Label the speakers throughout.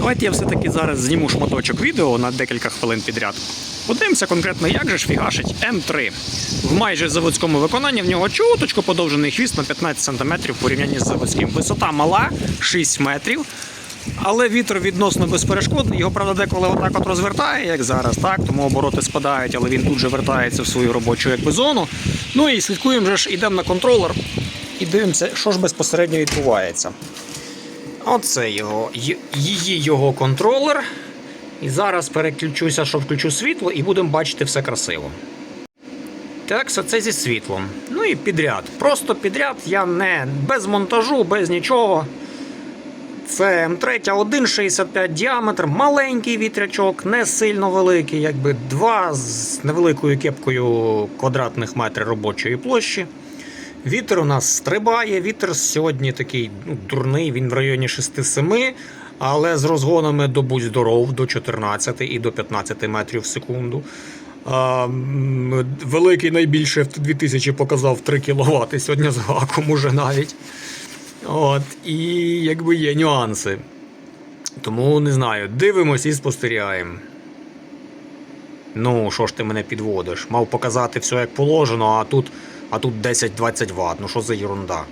Speaker 1: Давайте я все-таки зараз зніму шматочок відео на декілька хвилин підряд. Подивимося конкретно, як же ж фігашить М3. В майже заводському виконанні в нього чуточку подовжений хвіст на 15 см в порівнянні з заводським. Висота мала 6 метрів. Але вітер відносно безперешкодний. Його, правда, деколи отак от розвертає, як зараз, так, тому обороти спадають, але він тут же вертається в свою робочу якби, зону. Ну і слідкуємо ж, йдемо на контролер і дивимося, що ж безпосередньо відбувається. Оце його, її його контролер. І зараз переключуся, що включу світло, і будемо бачити все красиво. Так, все це зі світлом. Ну і підряд. Просто підряд я не без монтажу, без нічого. Це М3 1,65 діаметр, маленький вітрячок, не сильно великий, якби два з невеликою кепкою квадратних метрів робочої площі. Вітер у нас стрибає. Вітер сьогодні такий ну, дурний, він в районі 6-7, але з розгонами до будь здоров до 14 і до 15 метрів в секунду. А, великий найбільше в 2000 показав 3 кВт сьогодні з гаком уже навіть. От, і якби є нюанси. Тому не знаю, дивимось і спостерігаємо. Ну, що ж ти мене підводиш? Мав показати все як положено, а тут, а тут 10-20 Вт. Ну що за ерунда?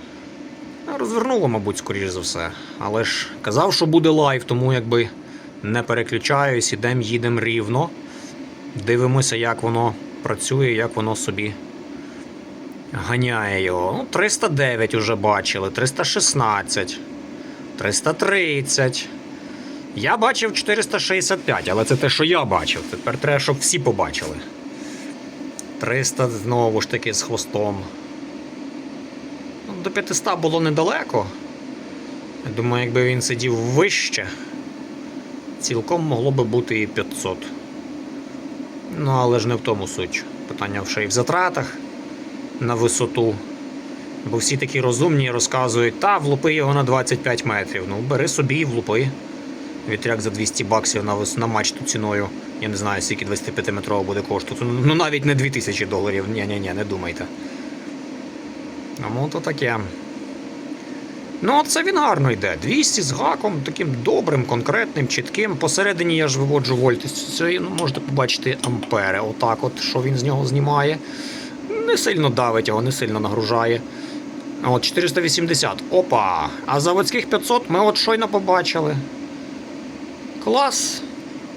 Speaker 1: Розвернуло, мабуть, скоріш за все. Але ж казав, що буде лайв, тому якби не переключаюсь, ідемо, їдемо рівно. Дивимося, як воно працює, як воно собі ганяє його. Ну, 309 уже бачили, 316, 330. Я бачив 465, але це те, що я бачив. Тепер треба, щоб всі побачили. 300 знову ж таки з хвостом. До 500 було недалеко. Я думаю, якби він сидів вище, цілком могло би бути і 500. Ну, але ж не в тому суть. Питання ще й в затратах на висоту. Бо всі такі розумні і розказують, та влупи його на 25 метрів. Ну, бери собі і влупи. Вітряк за 200 баксів на, на мачту ціною. Я не знаю, скільки 25-метрово буде коштувати. Ну навіть не 2000 доларів. Ні-ні-ні, не думайте. Ну, то таке. Ну, це він гарно йде. 200 з гаком, таким добрим, конкретним, чітким. Посередині я ж виводжу вольти. Це ну, можете побачити ампери. Отак, от, що він з нього знімає. Не сильно давить його, не сильно нагружає. От 480. Опа! А заводських 500 ми от щойно побачили. Клас.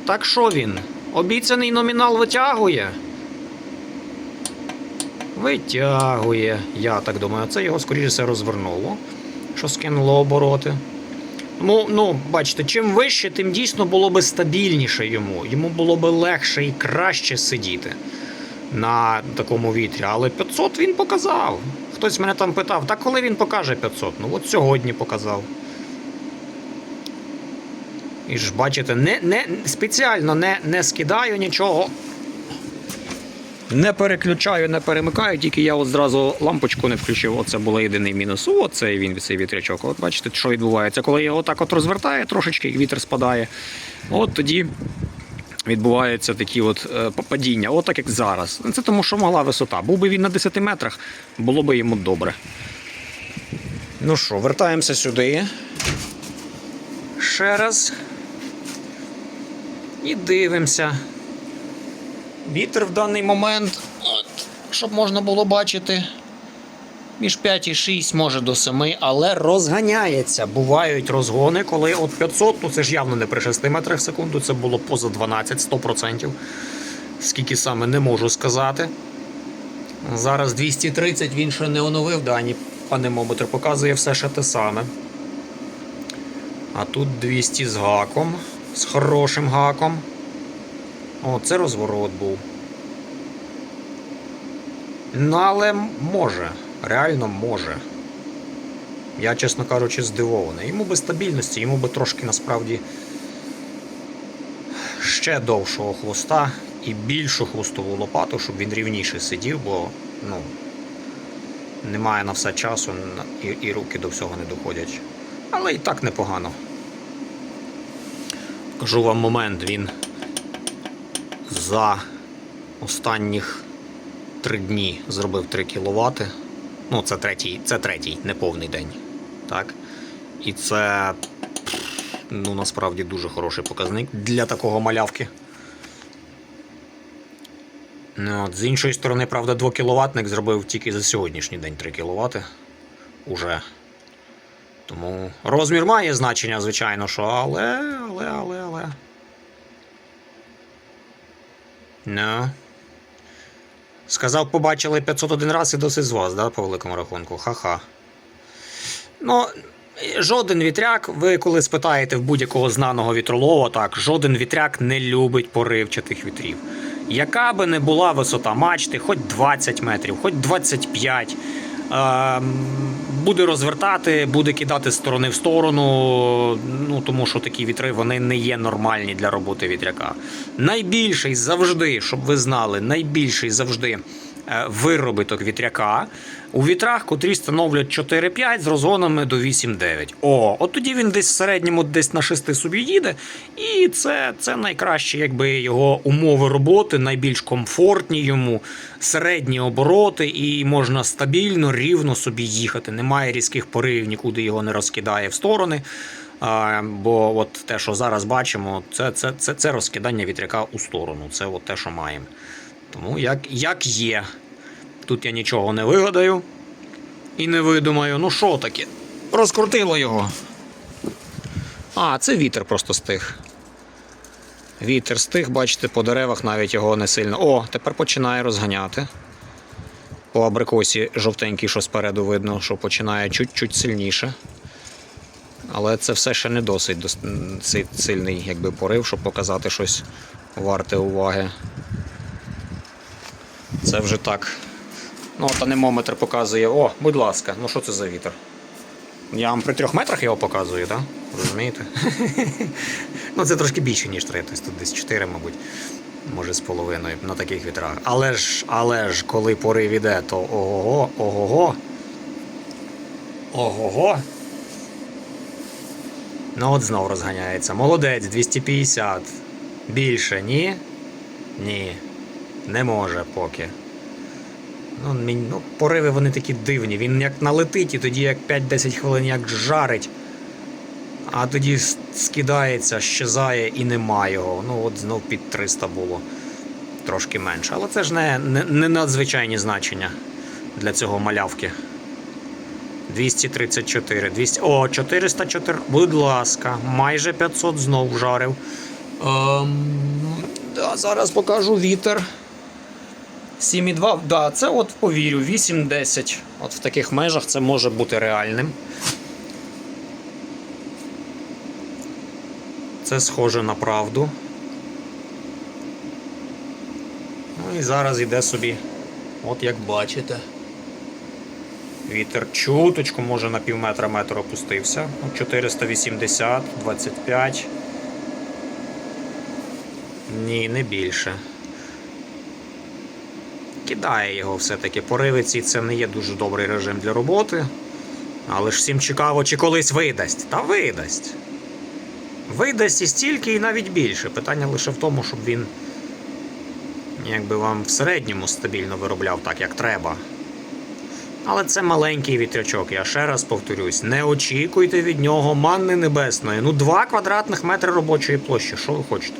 Speaker 1: Так що він? Обіцяний номінал витягує. Витягує. Я так думаю, це його скоріше все розвернуло, що скинуло обороти. Ну, ну, бачите, чим вище, тим дійсно було би стабільніше йому. Йому було би легше і краще сидіти на такому вітрі. Але 500 він показав. Хтось мене там питав, та коли він покаже 500? Ну от сьогодні показав. І ж бачите, не, не, спеціально не, не скидаю нічого. Не переключаю, не перемикаю, тільки я от зразу лампочку не включив. Оце був єдиний мінус. Оце він цей вітрячок. От бачите, що відбувається. Коли його так от розвертає, трошечки вітер спадає. От тоді відбуваються такі от е, падіння, от так як зараз. Це тому, що мала висота. Був би він на 10 метрах, було би йому добре. Ну що, вертаємося сюди. Ще раз. І дивимося. Вітер в даний момент, от, щоб можна було бачити, між 5 і 6, може до 7, але розганяється. Бувають розгони, коли от 500, ну це ж явно не при 6 метрах в секунду, це було поза 12, 100%. Скільки саме не можу сказати. Зараз 230 він ще не оновив дані. Анемометр показує все ще те саме. А тут 200 з гаком, з хорошим гаком. О, це розворот був. Ну, але може, реально може. Я, чесно кажучи, здивований. Йому би стабільності, йому би трошки насправді ще довшого хвоста і більшу хвостову лопату, щоб він рівніше сидів, бо ну, немає на все часу і, і руки до всього не доходять. Але і так непогано. Кажу вам момент, він за останніх три дні зробив 3 кВт. Ну, це третій, це третій неповний день. Так? І це ну, насправді дуже хороший показник для такого малявки. Ну, от, з іншої сторони, правда, 2 кВт зробив тільки за сьогоднішній день 3 кВт. Уже. Тому розмір має значення, звичайно, що, але, але, але, але. Ну. Сказав, побачили 501 раз і досить з вас, да, по великому рахунку. Ха-ха. Ну, жоден вітряк, ви коли спитаєте в будь-якого знаного вітролова, так, жоден вітряк не любить поривчатих вітрів. Яка би не була висота мачти, хоч 20 метрів, хоч 25. Ем, буде розвертати, буде кидати з сторони в сторону, ну тому що такі вітри вони не є нормальні для роботи вітряка. Найбільший завжди, щоб ви знали, найбільший завжди е, виробіток вітряка у вітрах, котрі становлять 4-5 з розгонами до 8-9. О, от тоді він десь в середньому десь на 6 собі їде, і це, це найкраще, якби його умови роботи, найбільш комфортні йому, середні обороти, і можна стабільно, рівно собі їхати. Немає різких поривів, нікуди його не розкидає в сторони. А, бо от те, що зараз бачимо, це, це, це, це розкидання вітряка у сторону. Це от те, що маємо. Тому як, як є. Тут я нічого не вигадаю і не видумаю. Ну що таке? Розкрутило його. А, це вітер просто стих. Вітер стих, бачите, по деревах навіть його не сильно. О, тепер починає розганяти. По абрикосі жовтенький, що спереду видно, що починає чуть-чуть сильніше. Але це все ще не досить сильний якби, порив, щоб показати щось варте уваги. Це вже так. Ну, от анемометр показує. О, будь ласка, ну що це за вітер? Я вам при трьох метрах його показую, так? Розумієте? ну, це трошки більше, ніж три, тобто десь 4, мабуть, може з половиною на таких вітрах. Але ж, але ж, коли порив іде, то ого-го, ого-го. Ого-го. Ну от знов розганяється. Молодець, 250. Більше, ні? Ні. Не може поки. Ну, мені- ну, пориви вони такі дивні. Він як налетить, і тоді як 5-10 хвилин як жарить, а тоді скидається, щезає і нема його. Ну, от знов під 300 було. Трошки менше. Але це ж не, не, не надзвичайні значення для цього малявки. 234, 200, о, 404, будь ласка, майже 500 знов жарив. Ем, да, зараз покажу вітер. 7,2, да, це от повірю, 8-10. От в таких межах це може бути реальним. Це схоже на правду. Ну і зараз йде собі, от як бачите. Вітер чуточку, може на пів метра метр опустився. Ну, 480, 25. Ні, не більше. Кидає його все-таки. Поривиці це не є дуже добрий режим для роботи. Але ж всім цікаво, чи колись видасть. Та видасть. Видасть і стільки, і навіть більше. Питання лише в тому, щоб він якби вам в середньому стабільно виробляв так, як треба. Але це маленький вітрячок, я ще раз повторюсь, не очікуйте від нього манни небесної. Ну, 2 квадратних метри робочої площі, що ви хочете?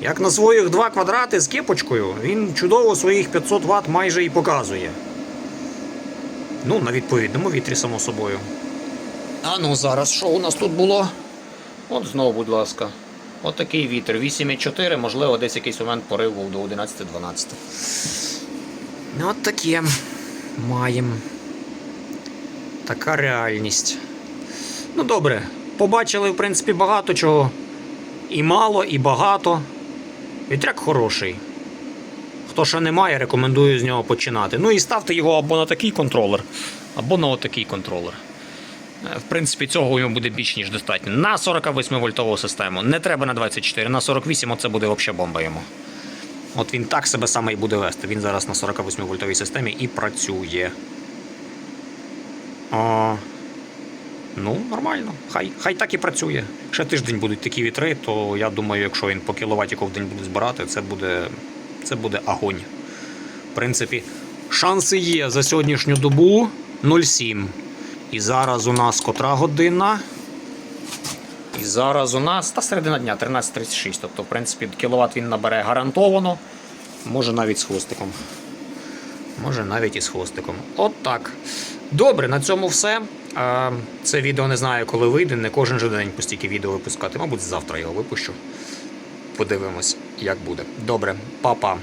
Speaker 1: Як на своїх 2 квадрати з кепочкою, він чудово своїх 500 Вт майже і показує. Ну, на відповідному вітрі, само собою. А ну зараз що у нас тут було? От знову, будь ласка. От такий вітер. 8,4, можливо, десь якийсь момент порив був до 11-12. Ну, от таке маємо. Така реальність. Ну, добре. Побачили, в принципі, багато чого. І мало, і багато. Вітряк хороший. Хто ще не має, рекомендую з нього починати. Ну і ставте його або на такий контролер, або на отакий контролер. Е, В принципі, цього йому буде більш ніж достатньо. На 48 вольтову систему. Не треба на 24, на 48 оце буде взагалі бомба йому. От він так себе саме і буде вести. Він зараз на 48 вольтовій системі і працює. Ну, нормально. Хай, хай так і працює. Ще тиждень будуть такі вітри, то я думаю, якщо він по кіловатіку в день буде збирати, це буде, це буде огонь. В принципі, шанси є за сьогоднішню добу 0,7. І зараз у нас котра година? І Зараз у нас та середина дня 13.36. Тобто, в принципі, кіловат він набере гарантовано. Може навіть з хвостиком. Може навіть і з хвостиком. От так. Добре, на цьому все. Це відео не знаю, коли вийде. Не кожен же день по відео випускати. Мабуть, завтра його випущу. Подивимось, як буде. Добре, па-па.